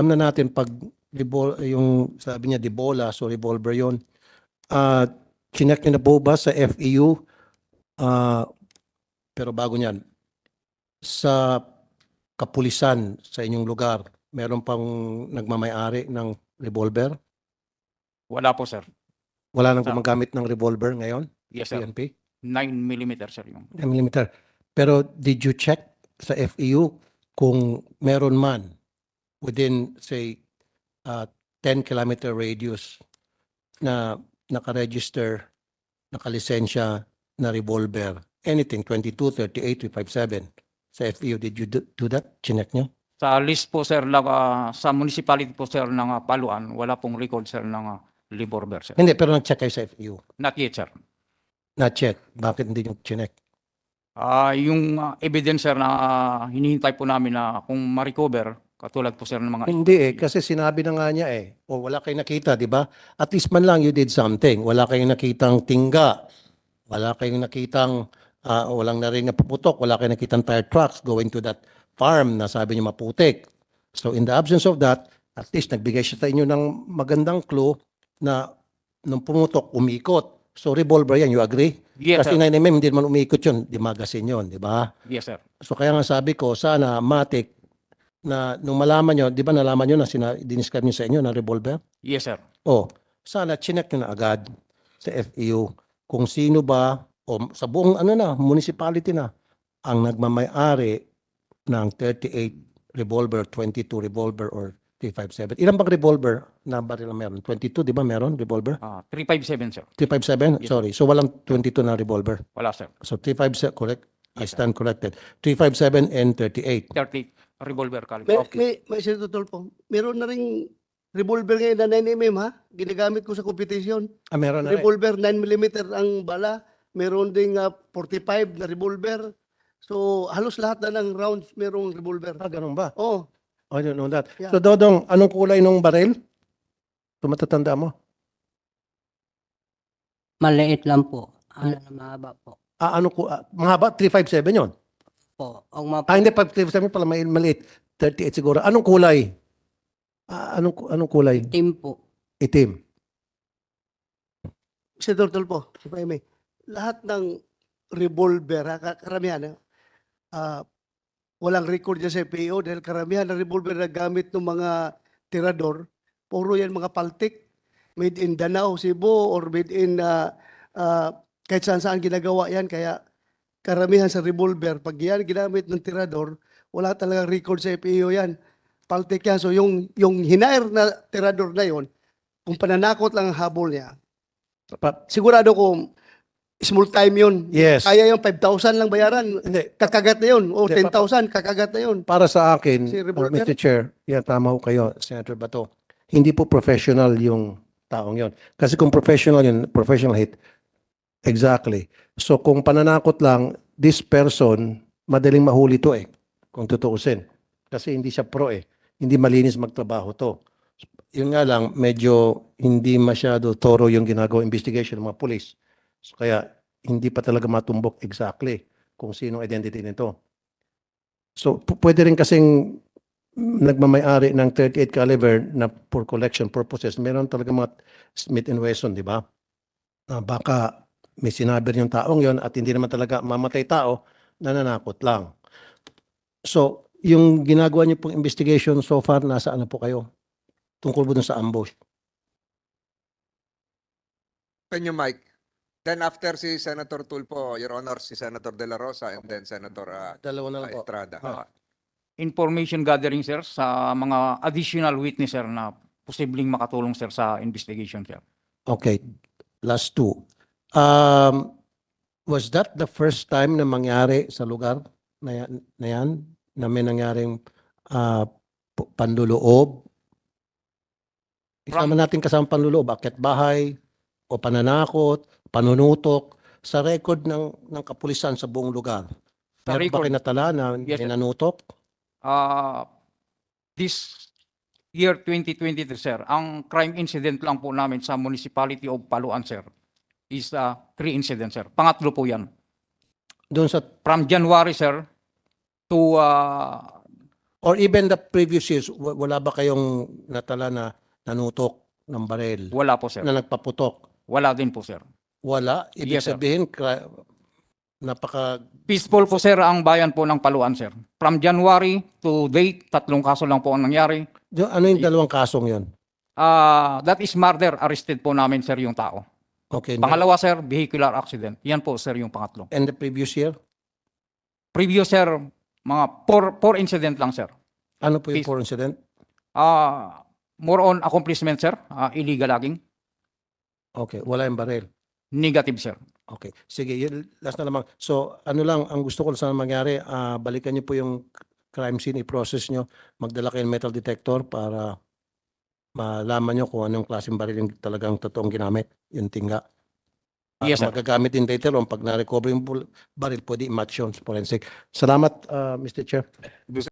alam na natin pag revol- yung sabi niya Debola, so revolver yon. Ah, chinek niyo na po ba sa FEU? Ah, pero bago niyan, sa kapulisan sa inyong lugar, meron pang nagmamayari ng revolver? Wala po, sir. Wala nang gumagamit ng revolver ngayon? Yes, sir. PNP? 9 millimeter, sir. Yung. 10 millimeter. Pero did you check sa FEU kung meron man within say uh, 10 kilometer radius na nakaregister, nakalisensya na revolver, anything, 22, 38, 357 sa FEU. Did you do, do that? Chinek nyo? Sa list po, sir, lang, ah, sa municipality po, sir, ng ah, Paluan, wala pong record, sir, ng uh, revolver, sir. Hindi, pero nag-check kayo sa FEU. Not yet, sir. Na-check. Bakit hindi nyo chinek? Ah, yung ah, evidence, sir, na ah, hinihintay po namin na kung ma-recover, katulad po, sir, ng mga... Hindi eh, kasi sinabi na nga niya eh, o wala kayong nakita, di ba? At least man lang you did something. Wala kayong nakitang tingga. Wala kayong nakitang, ah, walang na puputok. Wala kayong nakitang tire trucks going to that farm na sabi niyo maputik. So in the absence of that, at least nagbigay siya sa inyo ng magandang clue na nung pumutok, umikot. So revolver yan, you agree? Yes, Kasi sir. 9mm, hindi naman umikot yun. Di magasin yun, di ba? Yes, sir. So kaya nga sabi ko, sana matik na nung malaman nyo, di ba nalaman nyo na sina, diniscribe nyo sa inyo na revolver? Yes, sir. Oh, sana chinek nyo na agad sa FEU kung sino ba o sa buong ano na, municipality na ang nagmamayari ng 38 revolver, 22 revolver or 357. Ilan bang revolver na baril na meron? 22, di ba meron revolver? Ah, 357, sir. 357? Yes. Sorry. So walang 22 na revolver. Wala, sir. So 357, correct? I Yes, sir. stand corrected. 357 and 38. 30 revolver caliber. May, Okay. may, may Senator Tolpo, meron na ring revolver ngayon na 9mm ha? Ginagamit ko sa competition. Ah, meron na rin. Revolver 9mm ang bala. Meron ding ah, 45 na revolver. So halos lahat na ng rounds merong revolver. Ah, ganun ba? Oh, I don't know that. Yeah. So, Dodong, anong kulay nung baril? Ito matatanda mo? Maliit lang po. Ano na mahaba po. Ah, ano ko? Ah, mahaba, 357 yon. Po. Ang mga Ah, hindi, 537 pala may maliit. 38 siguro. Anong kulay? Ah, anong, anong kulay? team po. Itim. Senator Tolpo, if I may, lahat ng revolver, ha, ka- karamihan, ha, ah, walang record dyan sa PO dahil karamihan ng revolver na gamit ng mga tirador, puro yan mga paltik, made in Danao, Cebu, or made in ah, ah, kahit saan saan ginagawa yan. Kaya karamihan sa revolver, pag yan ginamit ng tirador, wala talagang record sa PO yan. Paltik yan. So yung, yung hinair na tirador na yon, kung pananakot lang ang habol niya, sigurado ko small time yun. yes. Kaya yung 5,000 lang bayaran, Hindi. kakagat na yun. O Hindi, 10,000, kakagat na yun. Para sa akin, Si uh? Mr. Chair, yeah, tama ho kayo, Senator Bato. Hindi po professional yung taong yon. Kasi kung professional yun, professional hit, exactly. So kung pananakot lang, this person, madaling mahuli to eh, kung tutuusin. Kasi hindi siya pro eh. Hindi malinis magtrabaho to. Yun nga lang, medyo hindi masyado thorough yung ginagawa investigation ng mga police. So kaya hindi pa talaga matumbok exactly kung sino identity nito. So, pwede rin kasing nagmamayari ng 38 caliber na for collection purposes. Meron talaga mga Smith Wesson, di ba? Na baka may sinabi rin yung taong yon at hindi naman talaga mamatay tao, nananakot lang. So, yung ginagawa niyo pong investigation so far, nasa ano po kayo? Tungkol po dun sa ambush. Open your mic. Then after si Senator Tulfo, Your Honor, si Senator De La Rosa and then Senator uh, Dalawa na lang po. Estrada. Ah. Information gathering, sir, sa mga additional witness, sir, na posibleng makatulong, sir, sa investigation, sir. Okay, last two. Um, was that the first time na mangyari sa lugar na yan, na, yan, na may nangyaring ah, pu- panluloob? Isama natin kasama panluloob, akit bahay, o pananakot, panunutok, sa record ng, ng kapulisan sa buong lugar. Sa Meron ba record- kinatala na Yes, sir. nanutok? Ah, this year 2023, sir, ang crime incident lang po namin sa Municipality of Paluan, sir, is uh, three incidents, sir. Pangatlo po yan. Doon sa From January, sir, to uh, Or even the previous years, wa- wala ba kayong natala na nanutok ng baril Wala po, sir. na nagpaputok? Wala din po, sir. Wala. Ibig Yes, sir. sabihin, kra- napaka Peaceful po, sir, ang bayan po ng Paluan, sir. From January to date, tatlong kaso lang po ang nangyari. Ano yung dalawang kasong yon? Ah, that is murder. Arrested po namin, sir, yung tao. Okay. Pangalawa, sir, vehicular accident. Yan po, sir, yung pangatlo. And the previous year? Previous, sir, mga four, four incident lang, sir. Ano po yung four incident? Ah, more on accomplishment, sir. Ah, illegal logging. Okay. Wala yung baril. Negative, sir. Okay. Sige, yun, last na lamang. So, ano lang, ang gusto ko sana mangyari, ah, balikan niyo po yung crime scene, i-process niyo, magdala kayo ng metal detector para malaman niyo kung anong klaseng baril yung talagang totoong ginamit, yung tinga. Yes, sir. magagamit din later on, pag na-recover yung bul- baril, pwede i-match yun sa forensic. Salamat, ah, Mr. Chair.